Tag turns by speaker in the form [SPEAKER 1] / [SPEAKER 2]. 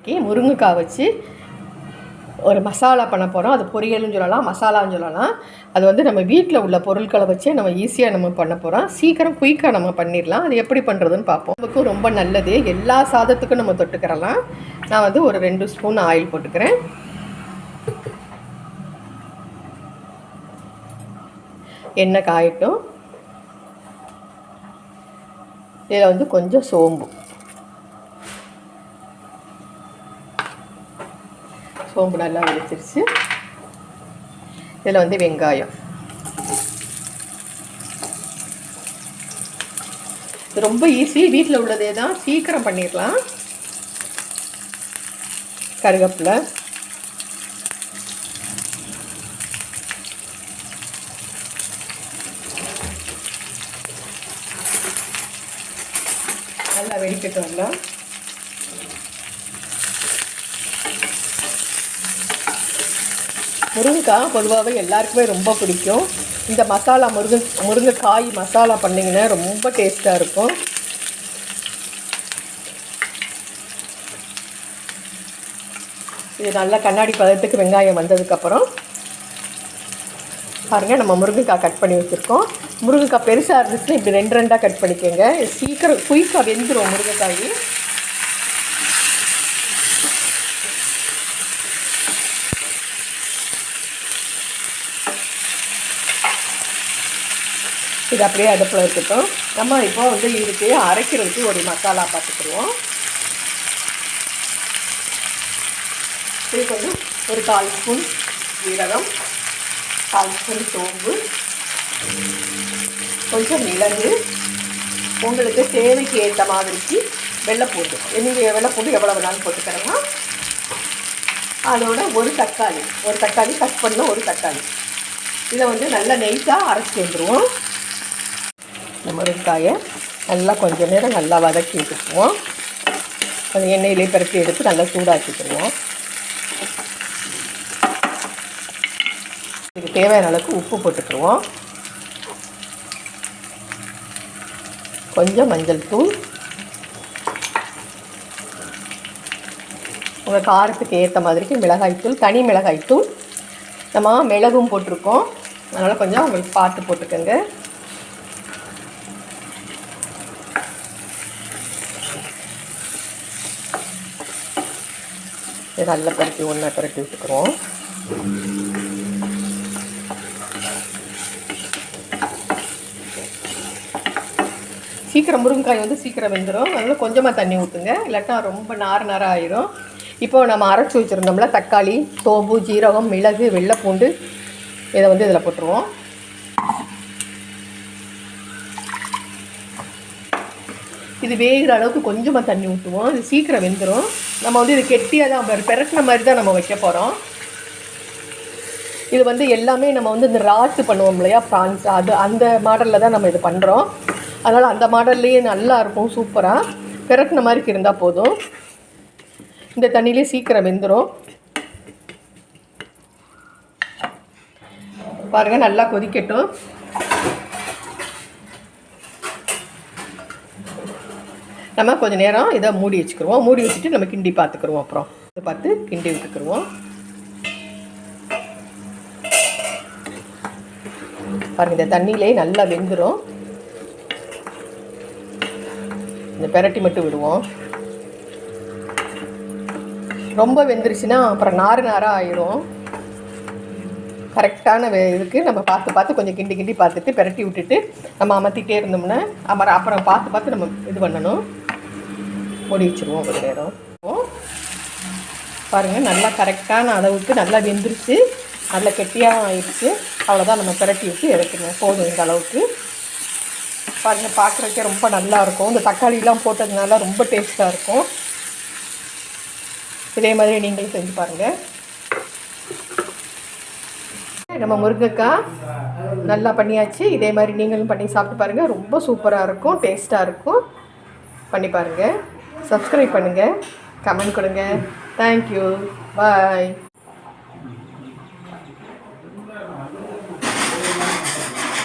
[SPEAKER 1] இன்றைக்கி முருங்கைக்காய் வச்சு ஒரு மசாலா பண்ண போகிறோம் அது பொரியல்னு சொல்லலாம் மசாலான்னு சொல்லலாம். அது வந்து நம்ம வீட்டில் உள்ள பொருட்களை வச்சே நம்ம ஈஸியாக நம்ம பண்ண போகிறோம் சீக்கிரம் குயிக்காக நம்ம பண்ணிடலாம். அது எப்படி பண்ணுறதுன்னு பார்ப்போம். நமக்கும் ரொம்ப நல்லது. எல்லா சாதத்துக்கும் நம்ம தொட்டுக்கிறலாம். நான் வந்து ஒரு ரெண்டு ஸ்பூன் ஆயில் போட்டுக்கிறேன். எண்ணெய் காயட்டும். இதில் வந்து கொஞ்சம் சோம்பு. சோம்பு நல்லா வெடிச்சிருச்சு இதில் வந்து வெங்காயம். இது ரொம்ப ஈஸி வீட்டில் உள்ளதே தான். சீக்கிரம் பண்ணிடலாம் கருவேப்பிலை நல்லா வெடிக்கட்டும் முருங்கைக்காய் பொதுவாகவே எல்லாருக்குமே ரொம்ப பிடிக்கும். இந்த மசாலா முருங்கை முருங்கைக்காய் மசாலா பண்ணிங்கன்னா ரொம்ப டேஸ்ட்டாக இருக்கும். இது நல்லா கண்ணாடி பதத்துக்கு வெங்காயம் வந்ததுக்கப்புறம் பாருங்கள் நம்ம முருங்கைக்காய் கட் பண்ணி வச்சுருக்கோம். முருங்கைக்காய் பெருசாக இருந்துச்சுன்னா இப்படி ரெண்டு ரெண்டாக கட் பண்ணிக்கோங்க. சீக்கிரம் குயிக்காக வெந்துடும் முருங்கைக்காய். இது அப்படியே அடுப்பில் இருக்கட்டும். நம்ம இப்போ வந்து இதுக்கு அரைக்கிறதுக்கு ஒரு மசாலா பார்த்துக்குருவோம் இது வந்து ஒரு கால் ஸ்பூன் ஜீரகம் கால் ஸ்பூன் சோம்பு கொஞ்சம் மிளகு. உங்களுக்கு தேவைக்கு ஏற்ற மாதிரிக்கு வெள்ளைப்பூண்டு நீங்கள் வெள்ளைப்பூண்டு எவ்வளோ வேணாலும் போட்டுக்கிறோம் அதோட ஒரு தக்காளி. ஒரு தக்காளி கட் பண்ண ஒரு தக்காளி. இதை வந்து நல்லா நெய்ஸாக அரைச்சி வந்துடுவோம் இந்த முருங்காயை நல்லா கொஞ்சம் நேரம் நல்லா வதக்கி விட்டுக்குவோம். கொஞ்சம் எண்ணெயிலே பரப்பி எடுத்து நல்லா சூடாக்கிக்கிடுவோம். இதுக்கு தேவையான அளவுக்கு உப்பு போட்டுக்கிடுவோம். கொஞ்சம் மஞ்சள் தூள். உங்கள் காரத்துக்கு ஏற்ற மாதிரிக்கு மிளகாய்த்தூள் தனி மிளகாய்த்தூள் நம்ம மிளகும் போட்டிருக்கோம். அதனால் கொஞ்சம் உங்களுக்கு பார்த்து போட்டுக்கோங்க. இதை நல்லா பரட்டி ஒன்றா பரட்டி விட்டுக்கிறோம். சீக்கிரம் முருங்கைக்காய் வந்து சீக்கிரம் வெந்துடும் அதனால் கொஞ்சமாக தண்ணி ஊற்றுங்க இல்லாட்டா ரொம்ப நார் நாராக ஆயிரும். இப்போ நம்ம அரைச்சி வச்சுருந்தோம்ல தக்காளி சோம்பு ஜீரகம் மிளகு வெள்ளைப்பூண்டு இதை வந்து இதில் போட்டுருவோம். இது வேகிற அளவுக்கு கொஞ்சமாக தண்ணி ஊற்றுவோம் இது சீக்கிரம் வெந்துடும் நம்ம வந்து இது கெட்டியாக தான் பெரட்டின மாதிரி தான் நம்ம வைக்க போகிறோம் இது வந்து எல்லாமே நம்ம வந்து இந்த ராட்டு பண்ணுவோம் இல்லையா ப்ரான்ஸ். அது அந்த மாடலில் தான் நம்ம இது பண்ணுறோம் அதனால் அந்த மாடல்லையே நல்லா இருக்கும் சூப்பராக பெரட்டின மாதிரி இருந்தால் போதும். இந்த தண்ணியிலே சீக்கிரம் வெந்துடும் பாருங்கள் நல்லா கொதிக்கட்டும். நம்ம கொஞ்சம் நேரம் இதை மூடி வச்சுக்கிருவோம். மூடி வச்சுட்டு நம்ம கிண்டி பார்த்துக்குருவோம் அப்புறம். இதை பார்த்து கிண்டி விட்டுக்குருவோம். பாருங்கள் இந்த தண்ணியிலே நல்லா வெந்துடும் இந்த பெரட்டி மட்டும் விடுவோம். ரொம்ப வெந்துருச்சுன்னா அப்புறம் நாறு நாராக ஆயிரும். கரெக்டான இதுக்கு நம்ம பார்த்து பார்த்து கொஞ்சம் கிண்டி கிண்டி பார்த்துட்டு பெரட்டி விட்டுட்டு நம்ம அமர்த்திட்டே இருந்தோம்னா அப்புறம் அப்புறம் பார்த்து பார்த்து நம்ம இது பண்ணணும். மூடி வச்சுருவோம் கொஞ்ச நேரம் பாருங்கள் நல்லா கரெக்டான அளவுக்கு நல்லா வெந்துருச்சு. நல்லா கெட்டியாக ஆயிடுச்சு. அவ்வளோதான் நம்ம பிரட்டி வச்சு எடுக்கணும் போதும் இந்த அளவுக்கு. பாருங்கள் பார்க்குறதுக்கே ரொம்ப நல்லா இருக்கும். இந்த தக்காளிலாம் போட்டதுனால ரொம்ப டேஸ்ட்டாக இருக்கும். இதே மாதிரி நீங்களும் செஞ்சு பாருங்கள் நம்ம முருங்கைக்காய் நல்லா பண்ணியாச்சு. இதே மாதிரி நீங்களும் பண்ணி சாப்பிட்டு பாருங்கள் ரொம்ப சூப்பராக இருக்கும். டேஸ்ட்டாக இருக்கும். பண்ணி பாருங்கள் சப்ஸ்கிரைப் பண்ணுங்கள் கமெண்ட் கொடுங்க. Thank you bye